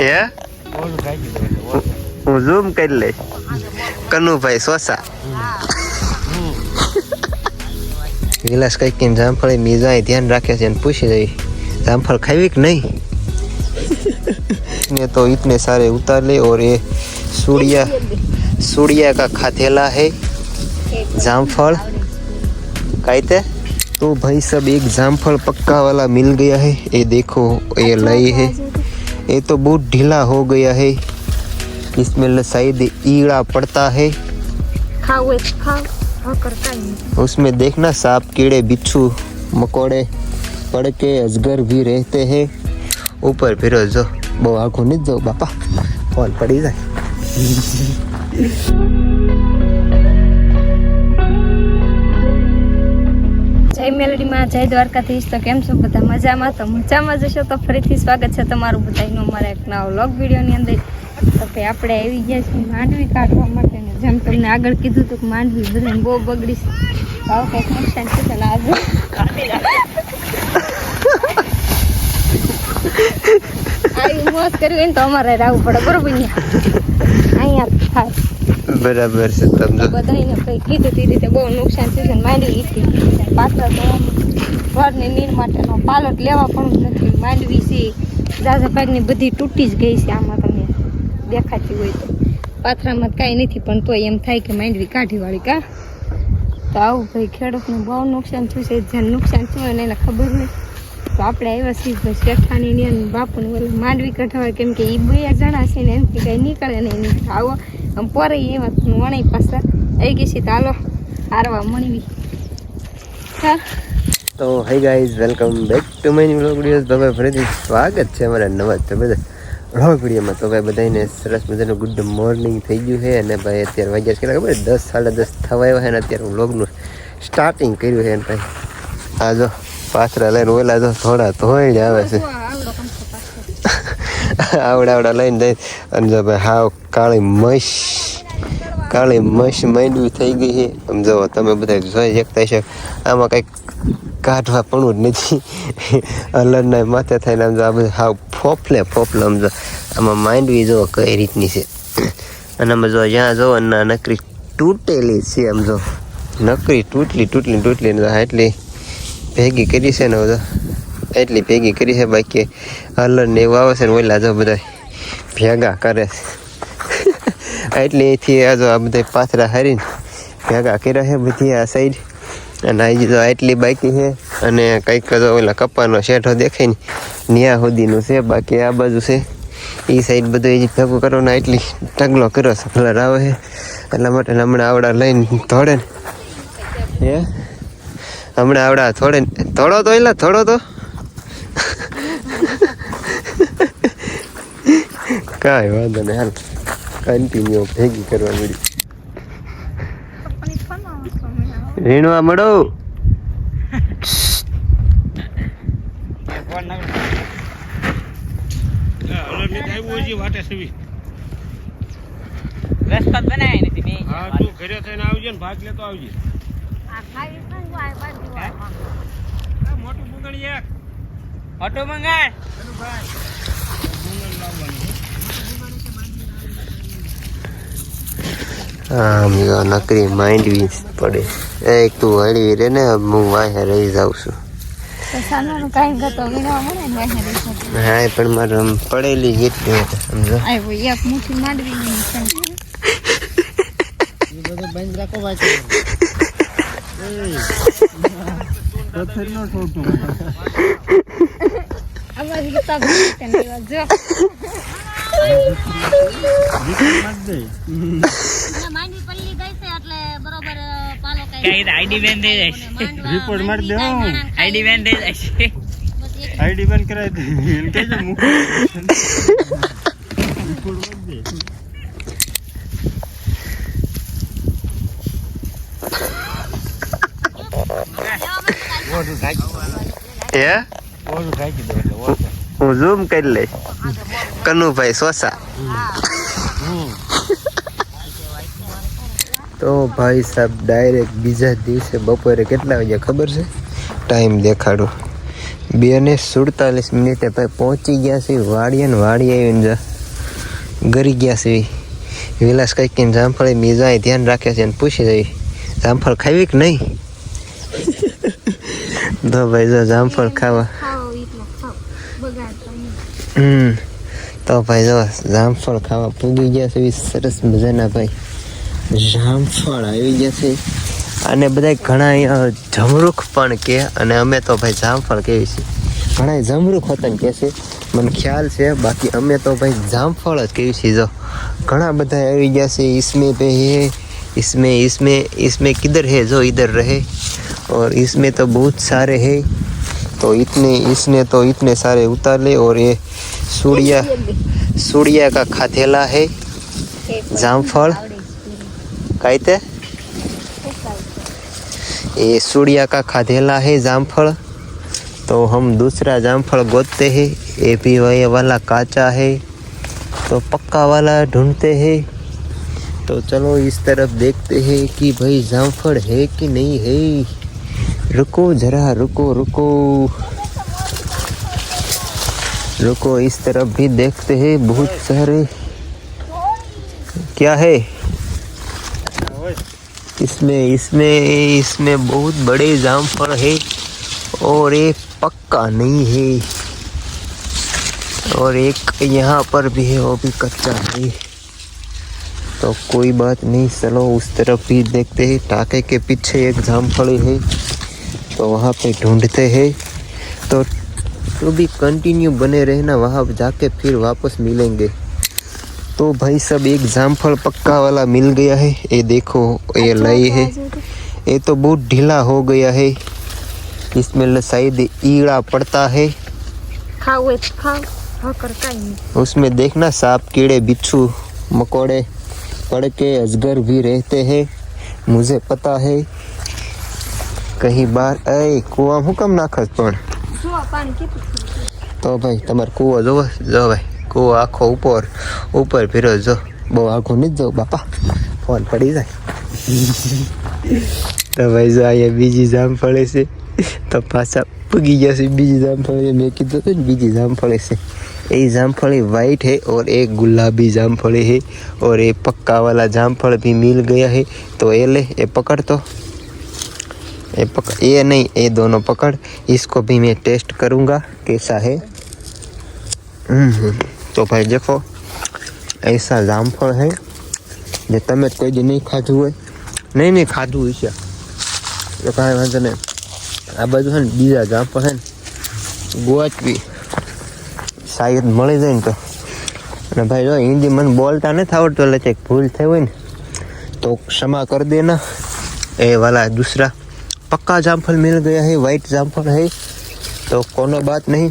હે હું ઝૂમ કરી લઈશ કનુભાઈ સોસા વિલાસ કઈ કઈ જામફળ મીઝા ધ્યાન રાખે છે અને પૂછી જઈ જામફળ ખાવી કે નહીં ने तो इतने सारे उतार ले और ये सूड़िया सूड़िया का खाथेला है जामफल कहते तो भाई सब एक जामफल पक्का वाला मिल गया है ये देखो ये लई है ये तो बहुत ढीला हो गया है इसमें शायद ईड़ा पड़ता है ખાવ હોય તો ખાવ હા કરતા નહીં उसमें देखना सांप कीड़े बिच्छू मकोड़े पड़ के अजगर भी रहते हैं ऊपर फिर जो બહુ આખું નહીં જાઉં બાપા ફોન પડી જાય જય મેલડીમાં જય દ્વારકાધીશ. તો કેમ છો બધા? મજામાં? તો મજામાં જશો તો ફરીથી સ્વાગત છે તમારું બધાનું અમારા એક નવા વ્લોગ વિડીયોની અંદર. તો કે આપણે આવી ગયા છીએ માંડવી કાઢવા માટે ને જેમ તમને આગળ કીધું હતું કે માંડવી બધાને બહુ બગડી છે. તો કંઈક નુકસાન છે, તો આજે આવી મોજ કરવી હોય ને તો અમારે રહેવું પડે બરોબર અહીંયા અહીંયા થાય. બરાબર છે સમજો બધાને કઈ કીધું તે રીતે બહુ નુકસાન થયું છે માંડવી હતી. પાત્ર તો ઘરની નીર માટેનો પાલટ લેવા પણ નથી માંડવી છે. દાદા પાકની બધી તૂટી જ ગઈ છે, આમાં તમને દેખાતી હોય તો. પાથરામાં કાંઈ નથી, પણ તોય એમ થાય કે માંડવી કાઢી વાળી કા. તો આવું ભાઈ ખેડૂતને બહુ નુકસાન થયું છે જેને નુકસાન થયું હોય એને ખબર નહીં તો આપણે આવ્યા છીએ ભાઈ શેઠાણી ને બાપુને માંડવી કાઢવા, કેમ કે એ બે જણા છે ને એમથી કંઈ નીકળે નહીં આવો. આમ પોરે એવા વણાઈ પાછા. આવી ગઈ છે હાલો હારવા મળવી હા. તો hey guys welcome back to my new vlog videos તો ભાઈ ફરીથી સ્વાગત છે અમારા નવા તો બધા વ્લોગ વિડીયોમાં. તો ભાઈ બધાને સરસ મજાનું ગુડ મોર્નિંગ થઈ ગયું છે. અને ભાઈ અત્યારે વાગ્યા છે કેટલા ખબર? દસ સાડા દસ થવા આવ્યા છે અને અત્યારે વ્લોગનું સ્ટાર્ટિંગ કર્યું છે. અને ભાઈ આ જો પાછળ લઈને ઓલા જો થોડા ધોઈને આવે છે. આવડાવડા આવડા આવડા લઈને જઈ અને જો ભાઈ હાવ કાળી મશ કાળી મશ માંડવી થઈ ગઈ છે. સમજાવો તમે બધા જોઈ શકતા છો આમાં કંઈક કાઢવા પણ જ નથી. અલરના માથે થઈને આમ જો, આ બધું હાવ ફોફલે ફોફલે આમ જો. આમાં માંડવી જો કઈ રીતની છે. અને આમાં જો, જ્યાં જો, અને નકરી તૂટેલી છે આમ જો. નકરી તૂટલી તૂટલી તૂટલી એટલી ભેગી કરી છે ને બધો એટલી ભેગી કરી છે બાકી હલર ને એવું આવે છે ને ઓલા જો બધા ભેગા કરે. છે એટલે એથી આ જો આ બધા પાથરા હારીને ભેગા કર્યા છે બધી આ સાઈડ અને આ જો આટલી બાકી છે અને કંઈક જો ઓલા કપ્પાનો શેઠો દેખાય ને, ન્યા સુધીનું છે, બાકી આ બાજુ છે. એ સાઈડ બધું એ ભેગું ને એટલી ઢગલો કર્યો છે કલર આવે છે. એટલા માટે હમણાં આવડા લઈને ધોડે ને. હે? હમણાં આવડા થોડે થોડો તો એલા થોડો તો. કાંઈ વાંધો નહીં, હાલ. કન્ટિન્યુ ભેગી કરવા મળી રેણવા મળો. રસ્તો જ નથી મેં. હા તું ઘરે થઈને આવજે ને ભાગ લેતો આવજે. આ મોટું એક. ઓટો મંગાળ આમ જો નકરી માંડવી પડે. એક તું હળવી રે ને હું વાહે રહી જાઉં છું. હા પણ મારે આમ પડેલી ગીત સમજો એક મુઠ્ઠી માંડવી નહીં અમારી ગીતા ભણી છે ને એવા જો કઈ આઈડી બેન થઈ જાય રિપોર્ટ મારી દે આઈડી બેન થઈ જાય આઈડી બેન કરાવી દે. એમ કે છે મૂકો રિપોર્ટ મારી દે. હું? ઝૂમ કરી લઈશ. કનુભાઈ સોસા. તો ભાઈ સાહેબ ડાયરેક્ટ બીજા દિવસે બપોરે કેટલા વાગ્યા ખબર છે? ટાઈમ દેખાડો. બે ને સુડતાલીસ મિનિટે ભાઈ પહોંચી ગયા છે વાડીએ ને વાડી આવીને જા. ગરી ગયા છે. વિલાસ કંઈક કહીને જામફળ મીજાએ ધ્યાન રાખે છે અને પૂછી જઈ જામફળ ખાવી કે નહીં? તો ભાઈ જો જામફળ ખાવા. હમ. તો ભાઈ જો જામફળ ખાવા પૂગી ગયા છે એવી સરસ મજાના ભાઈ. જામફળ આવી ગયા છે અને બધા ઘણા અહીંયા જમરૂખ પણ કે અને અમે તો ભાઈ જામફળ કહીએ છીએ ઘણા જમરૂખ હોતા કહે છે મને ખ્યાલ છે બાકી અમે તો ભાઈ જામફળ જ કહીએ છીએ જો ઘણા બધા આવી ગયા છે इसमें पे है इसमें इसमें इसमें किधर है जो इधर रहे और इसमें तो बहुत सारे हैं तो इतने इसने तो इतने सारे उतार ले और ये सूर्या सूर्या का खाथेला है जामफल कहते ये सूर्या का खाधेला है जामफल तो हम दूसरा जामफल गोदते हैं। ये भी वही वाला काचा है। तो पक्का वाला ढूंढते हैं। तो चलो इस तरफ़ देखते हैं कि भाई जामफल है कि नहीं है। रुको जरा, रुको रुको। रुको इस तरफ़ भी देखते हैं। बहुत सारे। क्या है? इसमें इसमें इसमें बहुत बड़े जामफल है और एक पक्का नहीं है। और एक यहाँ पर भी है, वो भी कच्चा है। तो कोई बात नहीं, चलो उस तरफ़ भी देखते हैं। टाके के पीछे एक जामफली है तो वहाँ पे ढूंढते हैं। तो तो भी कंटिन्यू बने रहना, वहाँ जाके फिर वापस मिलेंगे। तो भाई सब एक जामफल पक्का वाला मिल गया है ये देखो ये लई है ये तो बहुत ढीला हो गया है इसमें ल- शायद ईड़ा पड़ता है ખાવું હોય તો ખાવ ભાકર કાંઈ નહીં उसमें देखना सांप कीड़े बिच्छू मकोड़े पड़के अजगर भी रहते हैं मुझे पता है कहीं बार ए કુવા હું કેમ નાખસ પણ શું આ પાણી કેટલું તો ભાઈ તમારે કૂવો જોવો જો ભાઈ કૂવો આખો ઉપર ઉપર ફેરો જો બહુ આખો નથી જો બાપા ફોન પડી જાય તો ભાઈ જો અહીંયા બીજી જામ ફળે છે તો પાછા પૂગી ગયા છે બીજી જામફળી મેં કીધું હતું ને બીજી જામફળી છે ये जामफली वाइट है और एक गुलाबी जामफली है और ये पक्का वाला जामफल भी मिल गया है तो ये ले ये पकड़ तो ये पकड़ ये नहीं ये दोनों पकड़ इसको भी मैं टेस्ट करूँगा कैसा है हम्म, तो भाई देखो ऐसा जामफल है જે તમે જ કોઈ દી નહીં ખાધું હોય નહીં નહીં ખાધું હશે તો કાંઈ વાંધો નહીં આ બધું છે ને બીજા જામફળ છે ને ગોચવી શાયદ મળી જાય ને તો અને ભાઈ જો હિન્દી મને બોલતા નથી આવડતું એટલે કંઈક ભૂલ થઈ હોય ને तो क्षमा कर देना ये वाला दूसरा पक्का जामफल मिल गया है वाइट जामफल है तो कोनो बात नहीं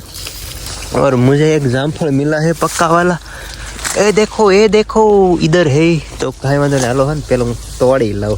और मुझे एक जामफल मिला है पक्का वाला ए देखो ए देखो इधर है तो भाई मतलब હાલો હે ને પેલો હું તોડી લઉં